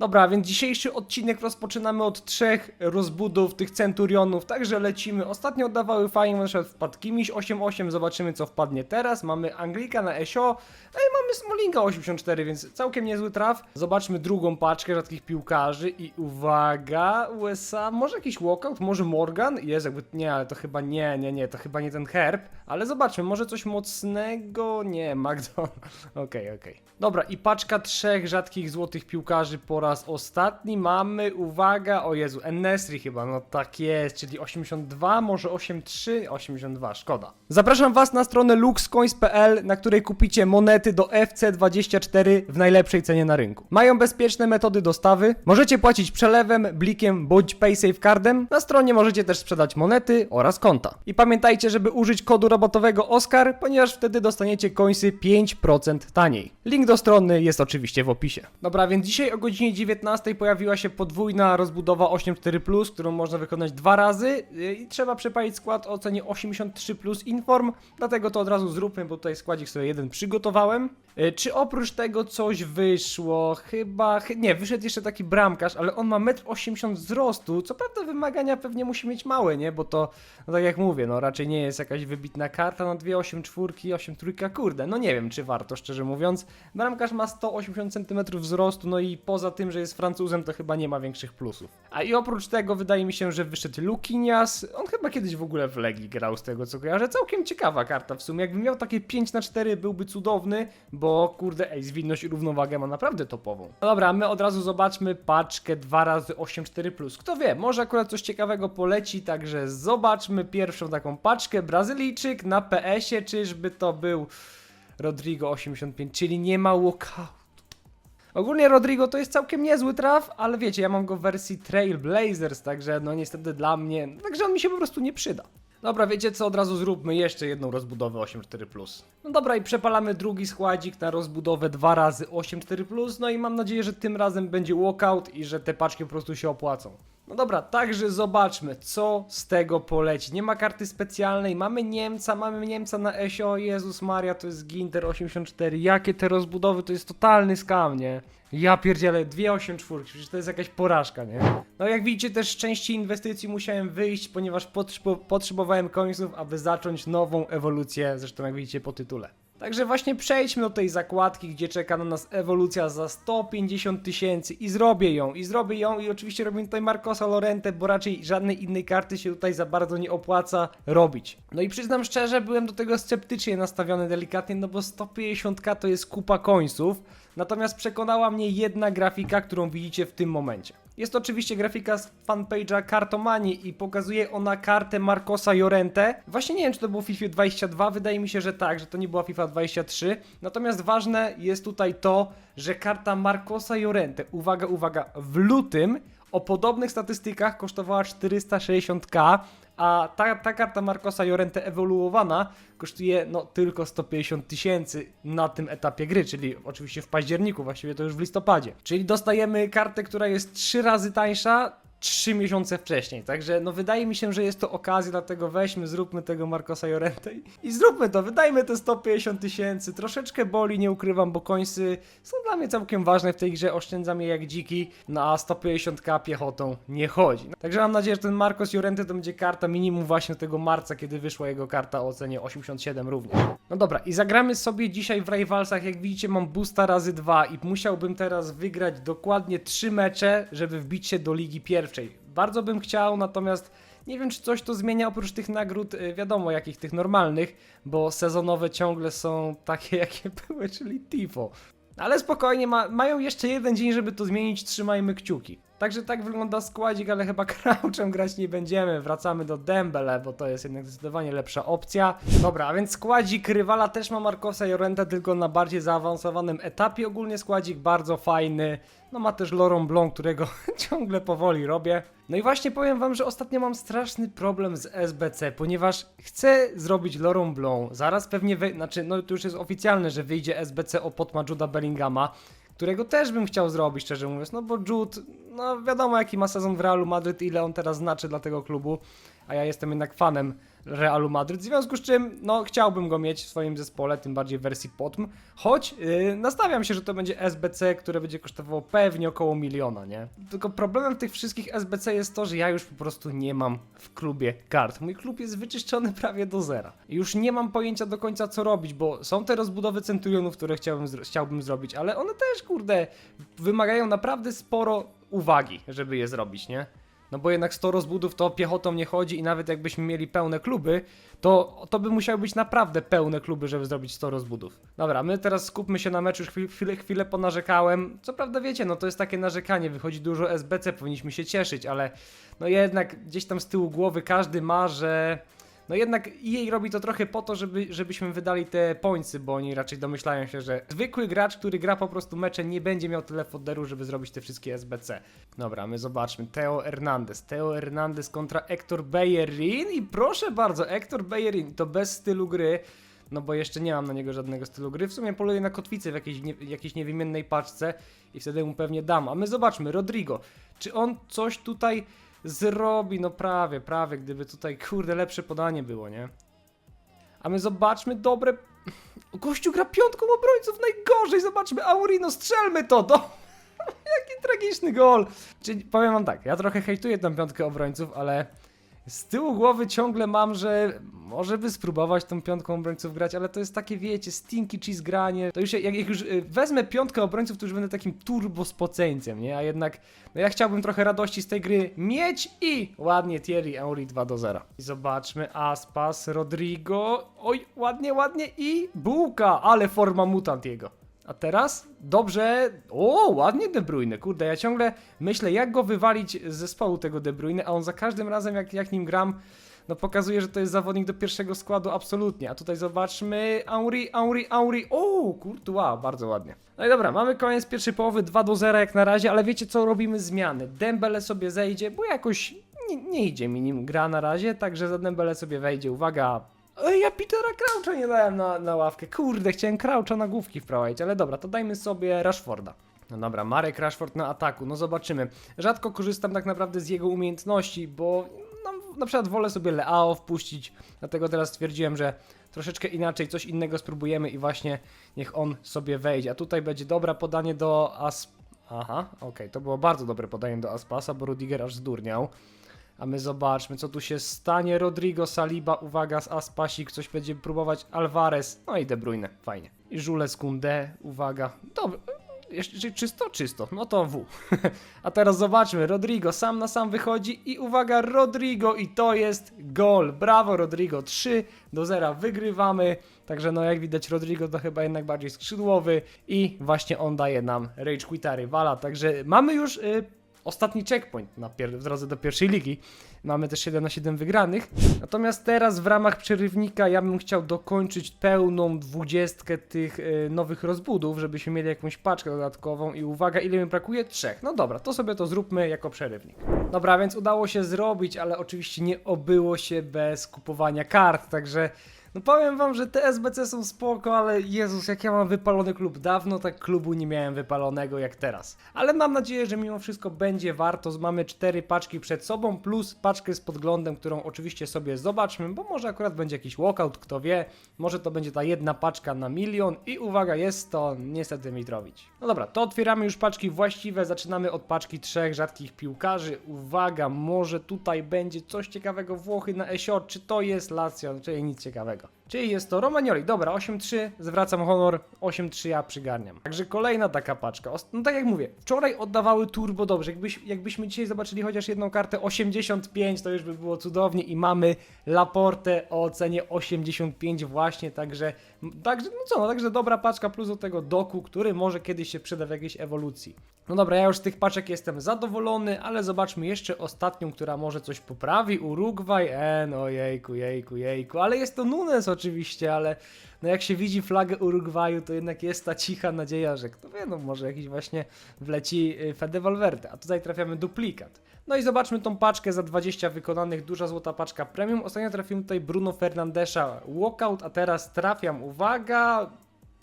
Dobra, więc dzisiejszy odcinek rozpoczynamy od trzech rozbudów tych centurionów, także lecimy. Ostatnio oddawały fajnie, na wpadł Kimiś 8-8, zobaczymy co wpadnie teraz. Mamy Anglika na Esio, no i mamy Smolinga 84, więc całkiem niezły traf. Zobaczmy drugą paczkę rzadkich piłkarzy i uwaga, USA, może jakiś walkout, może Morgan? Jest jakby, nie, ale to chyba nie, nie, nie, to chyba nie ten herb, ale zobaczmy, może coś mocnego? Nie, McDonald. Okej, okej. Dobra, i paczka trzech rzadkich złotych piłkarzy po raz ostatni. Mamy, uwaga, o Jezu, Enesri chyba, no tak jest, czyli 82, może 83, 82, szkoda. Zapraszam Was na stronę luxcoins.pl, na której kupicie monety do FC24 w najlepszej cenie na rynku. Mają bezpieczne metody dostawy, możecie płacić przelewem, blikiem bądź paysafe cardem. Na stronie możecie też sprzedać monety oraz konta. I pamiętajcie, żeby użyć kodu rabatowego OSCAR, ponieważ wtedy dostaniecie coinsy 5% taniej. Link do strony jest oczywiście w opisie. Dobra, więc dzisiaj o godzinie 19 pojawiła się podwójna rozbudowa 8.4+, którą można wykonać dwa razy yy, i trzeba przepalić skład o cenie 83 plus inform, dlatego to od razu zróbmy, bo tutaj składzik sobie jeden przygotowałem. Yy, Czy oprócz tego coś wyszło? Chyba, chy- nie, wyszedł jeszcze taki bramkarz, ale on ma 1,80 m wzrostu, co prawda wymagania pewnie musi mieć małe, nie, bo to, no tak jak mówię, no raczej nie jest jakaś wybitna karta, no dwie 8 czwórki, 8 trójka, kurde, no nie wiem czy warto, szczerze mówiąc. Bramkarz ma 180 cm wzrostu, no i poza tym, że jest Francuzem, to chyba nie ma większych plusów. A i oprócz tego wydaje mi się, że wyszedł Lukinias, on chyba kiedyś w ogóle w Legii grał z tego co kojarzę, całkiem ciekawa karta w sumie, jakby miał takie 5 na 4 byłby cudowny, bo kurde, ej, zwinność i równowagę ma naprawdę topową. No dobra, my od razu zobaczmy paczkę 2 razy 84 plus. Kto wie, może akurat coś ciekawego poleci, także zobaczmy pierwszą taką paczkę. Brazylijczyk na PS-ie, czyżby to był Rodrigo 85, czyli nie ma walkout. Ogólnie Rodrigo to jest całkiem niezły traf, ale wiecie, ja mam go w wersji Trailblazers, także no niestety dla mnie, także on mi się po prostu nie przyda. Dobra, wiecie co, od razu zróbmy jeszcze jedną rozbudowę 8.4+. No dobra, i przepalamy drugi składzik na rozbudowę 2 razy 8.4+, no i mam nadzieję, że tym razem będzie walkout i że te paczki po prostu się opłacą. No dobra, także zobaczmy, co z tego poleci. Nie ma karty specjalnej, mamy Niemca, mamy Niemca na Esio, Jezus Maria, to jest Ginter 84, jakie te rozbudowy, to jest totalny skam, nie? Ja pierdzielę, 284, przecież to jest jakaś porażka, nie? No jak widzicie, też z części inwestycji musiałem wyjść, ponieważ potrzebo- potrzebowałem końców, aby zacząć nową ewolucję, zresztą jak widzicie po tytule. Także właśnie przejdźmy do tej zakładki, gdzie czeka na nas ewolucja za 150 tysięcy i zrobię ją, i zrobię ją i oczywiście robimy tutaj Marcosa Lorente, bo raczej żadnej innej karty się tutaj za bardzo nie opłaca robić. No i przyznam szczerze, byłem do tego sceptycznie nastawiony delikatnie, no bo 150k to jest kupa końców, natomiast przekonała mnie jedna grafika, którą widzicie w tym momencie. Jest to oczywiście grafika z fanpage'a Kartomani i pokazuje ona kartę Marcosa Jorente. Właśnie nie wiem, czy to było FIFA 22, wydaje mi się, że tak, że to nie była FIFA 23. Natomiast ważne jest tutaj to, że karta Marcosa Jorente, uwaga, uwaga, w lutym o podobnych statystykach kosztowała 460k, a ta, ta karta Marcosa Jorente ewoluowana kosztuje no tylko 150 tysięcy na tym etapie gry, czyli oczywiście w październiku, właściwie to już w listopadzie. Czyli dostajemy kartę, która jest 3 razy tańsza, 3 miesiące wcześniej. Także no wydaje mi się, że jest to okazja, dlatego weźmy, zróbmy tego Marcosa Jorente i, zróbmy to, wydajmy te 150 tysięcy. Troszeczkę boli, nie ukrywam, bo końsy są dla mnie całkiem ważne w tej grze, oszczędzam je jak dziki, no a 150k piechotą nie chodzi. Także mam nadzieję, że ten Marcos Jorente to będzie karta minimum właśnie tego marca, kiedy wyszła jego karta o cenie 87 również. No dobra, i zagramy sobie dzisiaj w Rivalsach, jak widzicie mam boosta razy dwa i musiałbym teraz wygrać dokładnie 3 mecze, żeby wbić się do ligi pierwszej. Bardzo bym chciał, natomiast nie wiem, czy coś to zmienia oprócz tych nagród, y, wiadomo jakich, tych normalnych, bo sezonowe ciągle są takie, jakie były, czyli TIFO. Ale spokojnie, ma, mają jeszcze jeden dzień, żeby to zmienić, trzymajmy kciuki. Także tak wygląda składzik, ale chyba Crouchem grać nie będziemy. Wracamy do Dembele, bo to jest jednak zdecydowanie lepsza opcja. Dobra, a więc składzik rywala też ma Marcosa Jorenta, tylko na bardziej zaawansowanym etapie. Ogólnie składzik bardzo fajny. No ma też Laurent Blanc, którego ciągle powoli robię. No i właśnie powiem wam, że ostatnio mam straszny problem z SBC, ponieważ chcę zrobić Laurent Blanc. Zaraz pewnie, wy... znaczy no to już jest oficjalne, że wyjdzie SBC o potma Juda Bellingama którego też bym chciał zrobić, szczerze mówiąc, no bo Jude, no wiadomo jaki ma sezon w Realu Madryt, ile on teraz znaczy dla tego klubu, a ja jestem jednak fanem Realu Madryt, w związku z czym, no chciałbym go mieć w swoim zespole, tym bardziej w wersji POTM, choć yy, nastawiam się, że to będzie SBC, które będzie kosztowało pewnie około miliona, nie? Tylko problemem tych wszystkich SBC jest to, że ja już po prostu nie mam w klubie kart. Mój klub jest wyczyszczony prawie do zera. Już nie mam pojęcia do końca co robić, bo są te rozbudowy Centurionów, które chciałbym, chciałbym zrobić, ale one też, kurde, wymagają naprawdę sporo uwagi, żeby je zrobić, nie? No bo jednak 100 rozbudów to piechotą nie chodzi i nawet jakbyśmy mieli pełne kluby, to, to by musiały być naprawdę pełne kluby, żeby zrobić 100 rozbudów. Dobra, my teraz skupmy się na meczu, już chwil, chwilę, chwilę ponarzekałem. Co prawda wiecie, no to jest takie narzekanie, wychodzi dużo SBC, powinniśmy się cieszyć, ale no jednak gdzieś tam z tyłu głowy każdy ma, że no jednak jej robi to trochę po to, żeby, żebyśmy wydali te pońcy, bo oni raczej domyślają się, że zwykły gracz, który gra po prostu mecze, nie będzie miał tyle fodderu, żeby zrobić te wszystkie SBC. Dobra, my zobaczmy. Theo Hernandez. Theo Hernandez kontra Hector Bellerin i proszę bardzo, Hector Bellerin to bez stylu gry. No bo jeszcze nie mam na niego żadnego stylu gry. W sumie poluję na kotwicę w jakiejś, nie, jakiejś niewymiennej paczce i wtedy mu pewnie dam. A my zobaczmy, Rodrigo. Czy on coś tutaj zrobi? No prawie, prawie, gdyby tutaj, kurde, lepsze podanie było, nie? A my zobaczmy dobre... Gościu gra piątką obrońców, najgorzej! Zobaczmy, Aurino, strzelmy to! Do... Jaki tragiczny gol! Czyli powiem wam tak, ja trochę hejtuję tę piątkę obrońców, ale z tyłu głowy ciągle mam, że może by spróbować tą piątką obrońców grać, ale to jest takie, wiecie, stinky cheese granie. To już jak, jak już y, wezmę piątkę obrońców, to już będę takim turbo spoceńcem, nie? A jednak, no ja chciałbym trochę radości z tej gry mieć i ładnie Thierry Henry 2 do 0. I zobaczmy, Aspas, Rodrigo, oj, ładnie, ładnie i bułka, ale forma mutant jego. A teraz? Dobrze. O, ładnie De Bruyne. Kurde, ja ciągle myślę, jak go wywalić z zespołu tego De Bruyne, a on za każdym razem, jak, jak nim gram, no pokazuje, że to jest zawodnik do pierwszego składu, absolutnie. A tutaj zobaczmy, Henry, Henry, Henry. O, wow, bardzo ładnie. No i dobra, mamy koniec pierwszej połowy, 2 do 0 jak na razie, ale wiecie co, robimy zmiany. Dembele sobie zejdzie, bo jakoś nie, nie idzie mi nim gra na razie, także za Dembele sobie wejdzie. Uwaga, Ej, ja Petera Croucha nie dałem na, na ławkę. Kurde, chciałem Croucha na główki wprowadzić, ale dobra, to dajmy sobie Rashforda. No dobra, Marek Rashford na ataku, no zobaczymy. Rzadko korzystam tak naprawdę z jego umiejętności, bo no, na przykład wolę sobie Leao wpuścić, dlatego teraz stwierdziłem, że troszeczkę inaczej, coś innego spróbujemy i właśnie niech on sobie wejdzie. A tutaj będzie dobra podanie do As... Aha, okej, to było bardzo dobre podanie do Aspasa, bo Rudiger aż zdurniał. A my zobaczmy, co tu się stanie. Rodrigo, Saliba, uwaga, z Aspasik, coś będzie próbować Alvarez, no i De Bruyne, fajnie. I Jules Koundé, uwaga, dobra, jeszcze czysto? Czysto, no to W. A teraz zobaczmy, Rodrigo sam na sam wychodzi i uwaga, Rodrigo i to jest gol. Brawo Rodrigo, 3 do 0 wygrywamy. Także no jak widać Rodrigo to chyba jednak bardziej skrzydłowy i właśnie on daje nam Rage Quita rywala. Także mamy już y, ostatni checkpoint na w drodze do pierwszej ligi. Mamy też 7 na 7 wygranych. Natomiast teraz w ramach przerywnika ja bym chciał dokończyć pełną dwudziestkę tych y, nowych rozbudów, żebyśmy mieli jakąś paczkę dodatkową i uwaga, ile mi brakuje? Trzech. No dobra, to sobie to zróbmy jako przerywnik. Dobra, więc udało się zrobić, ale oczywiście nie obyło się bez kupowania kart, także no powiem wam, że te SBC są spoko, ale Jezus, jak ja mam wypalony klub. Dawno tak klubu nie miałem wypalonego jak teraz. Ale mam nadzieję, że mimo wszystko będzie warto. Mamy cztery paczki przed sobą, plus paczkę z podglądem, którą oczywiście sobie zobaczmy, bo może akurat będzie jakiś walkout, kto wie. Może to będzie ta jedna paczka na milion i uwaga, jest to niestety Mitrowicz. No dobra, to otwieramy już paczki właściwe. Zaczynamy od paczki trzech rzadkich piłkarzy. Uwaga, może tutaj będzie coś ciekawego Włochy na Esio. Czy to jest Lazio? Czyli nic ciekawego. Praga. Czyli jest to Romagnoli. Dobra, 8-3, zwracam honor, 8-3 ja przygarniam. Także kolejna taka paczka. No tak jak mówię, wczoraj oddawały turbo dobrze. Jakbyś, jakbyśmy dzisiaj zobaczyli chociaż jedną kartę 85, to już by było cudownie i mamy Laportę o cenie 85 właśnie, także, także no co, no także dobra paczka plus do tego doku, który może kiedyś się przyda w jakiejś ewolucji. No dobra, ja już z tych paczek jestem zadowolony, ale zobaczmy jeszcze ostatnią, która może coś poprawi. Urugwaj, e, no jejku, jejku, jejku, ale jest to Nunes oczywiście, ale no jak się widzi flagę Urugwaju, to jednak jest ta cicha nadzieja, że kto wie, no może jakiś właśnie wleci y, Fede Valverde, a tutaj trafiamy duplikat. No i zobaczmy tą paczkę za 20 wykonanych, duża złota paczka premium. Ostatnio trafiłem tutaj Bruno Fernandesza walkout, a teraz trafiam, uwaga,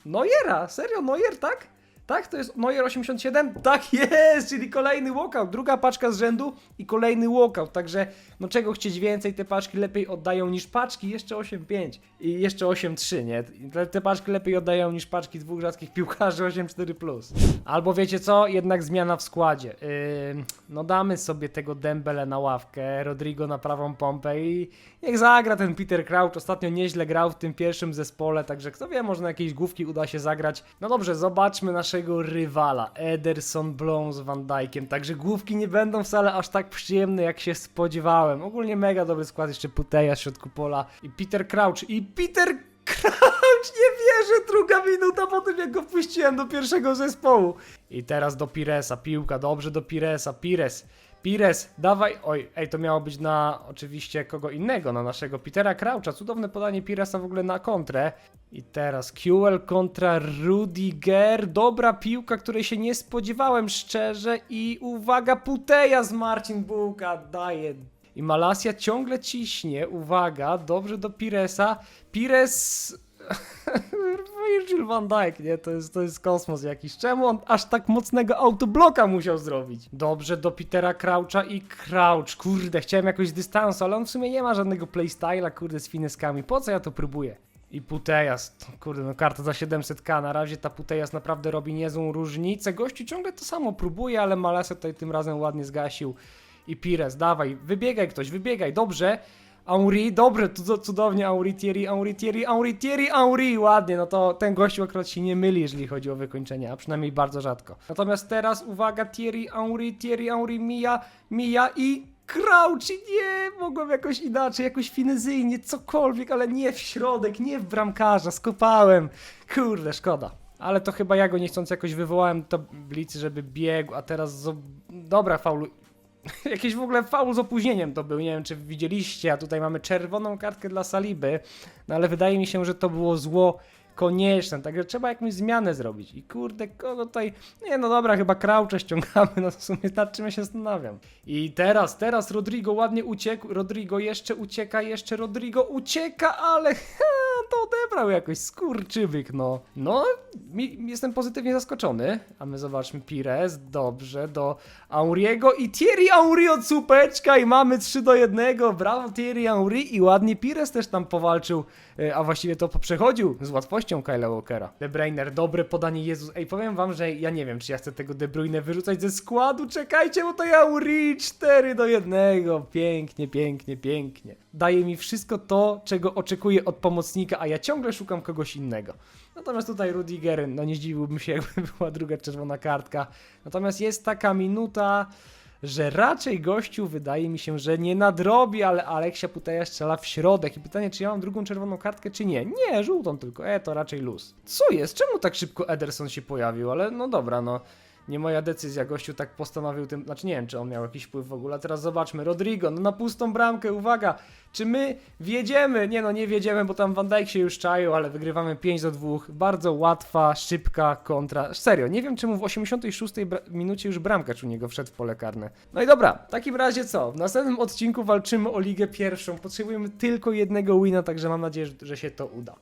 Neuera, serio Neuer, tak? Tak, to jest Neuer 87? Tak jest, czyli kolejny walkout, druga paczka z rzędu i kolejny walkout, także no czego chcieć więcej, te paczki lepiej oddają niż paczki, jeszcze 8-5 i jeszcze 8-3, nie? Te, paczki lepiej oddają niż paczki dwóch rzadkich piłkarzy 8-4+. Albo wiecie co, jednak zmiana w składzie. Yy, no damy sobie tego Dembele na ławkę, Rodrigo na prawą pompę i niech zagra ten Peter Crouch, ostatnio nieźle grał w tym pierwszym zespole, także kto wie, może na jakieś główki uda się zagrać. No dobrze, zobaczmy naszego rywala, Ederson Blown z Van Dijkiem, także główki nie będą wcale aż tak przyjemne, jak się spodziewałem. Ogólnie mega dobry skład, jeszcze Puteja w środku pola i Peter Crouch i Peter Crouch, nie wierzę, druga minuta po tym jak go wpuściłem do pierwszego zespołu. I teraz do Piresa, piłka, dobrze do Piresa, Pires. Pires, dawaj, oj, ej, to miało być na oczywiście kogo innego, na naszego Petera Croucha, cudowne podanie Piresa w ogóle na kontrę. I teraz QL kontra Rudiger, dobra piłka, której się nie spodziewałem szczerze. I uwaga, Puteja z Marcin Bułka daje. I Malasia ciągle ciśnie, uwaga, dobrze do Piresa. Pires... Virgil van Dijk, nie? To jest, to jest kosmos jakiś. Czemu on aż tak mocnego autobloka musiał zrobić? Dobrze do Petera Croucha i Crouch. Kurde, chciałem jakoś dystansu, ale on w sumie nie ma żadnego playstyla, kurde, z fineskami. Po co ja to próbuję? I Putejas, kurde, no karta za 700k, na razie ta Putejas naprawdę robi niezłą różnicę. Gościu ciągle to samo próbuje, ale Malasa tutaj tym razem ładnie zgasił. I Pires, dawaj, wybiegaj ktoś, wybiegaj, dobrze. Dobre, cud- cudownie, Henri, Thierry, Henri, Thierry, Henri, Thierry, Henri, ładnie, no to ten gościu akurat się nie myli, jeżeli chodzi o wykończenie, a przynajmniej bardzo rzadko. Natomiast teraz, uwaga, Thierry, Henri, Thierry, Henri, Mija, Mija i Crouch, nie, mogłem jakoś inaczej, jakoś finezyjnie, cokolwiek, ale nie w środek, nie w bramkarza, skopałem, kurde, szkoda. Ale to chyba ja go niechcąc jakoś wywołałem tablicy, żeby biegł, a teraz, dobra, faulu, Jakiś w ogóle faul z opóźnieniem to był, nie wiem czy widzieliście, a tutaj mamy czerwoną kartkę dla Saliby, no ale wydaje mi się, że to było zło konieczne, także trzeba jakąś zmianę zrobić. I kurde, kogo tutaj, nie no dobra, chyba Croucha ściągamy, no w sumie nad czym ja się zastanawiam. I teraz, teraz Rodrigo ładnie uciekł, Rodrigo jeszcze ucieka, jeszcze Rodrigo ucieka, ale ha, to odebrał jakoś, skurczybyk, no. No, mi, jestem pozytywnie zaskoczony, a my zobaczmy Pires, dobrze, do Auriego i Thierry Henry od słupeczka i mamy 3 do 1, brawo Thierry Henry i ładnie Pires też tam powalczył, e, a właściwie to przechodził z łatwością Kyla Walkera. De Bruyne, dobre podanie, Jezus, ej powiem wam, że ja nie wiem czy ja chcę tego De Bruyne wyrzucać ze składu, czekajcie, bo to Henry 4 do 1, pięknie, pięknie, pięknie. Daje mi wszystko to, czego oczekuję od pomocnika, a ja ciągle szukam kogoś innego. Natomiast tutaj Rudiger, no nie zdziwiłbym się, jakby była druga czerwona kartka. Natomiast jest taka minuta, że raczej gościu wydaje mi się, że nie nadrobi, ale Aleksia Puteja strzela w środek. I pytanie, czy ja mam drugą czerwoną kartkę, czy nie? Nie, żółtą tylko, e, to raczej luz. Co jest? Czemu tak szybko Ederson się pojawił? Ale no dobra, no. Nie moja decyzja, gościu tak postanowił tym, znaczy nie wiem, czy on miał jakiś wpływ w ogóle. Teraz zobaczmy, Rodrigo, no na pustą bramkę, uwaga, czy my wiedziemy? Nie no, nie wiedziemy, bo tam Van Dijk się już czaił, ale wygrywamy 5 do 2. Bardzo łatwa, szybka kontra. Serio, nie wiem czemu w 86 bra- minucie już bramkarz u niego wszedł w pole karne. No i dobra, w takim razie co? W następnym odcinku walczymy o Ligę Pierwszą. Potrzebujemy tylko jednego wina, także mam nadzieję, że się to uda.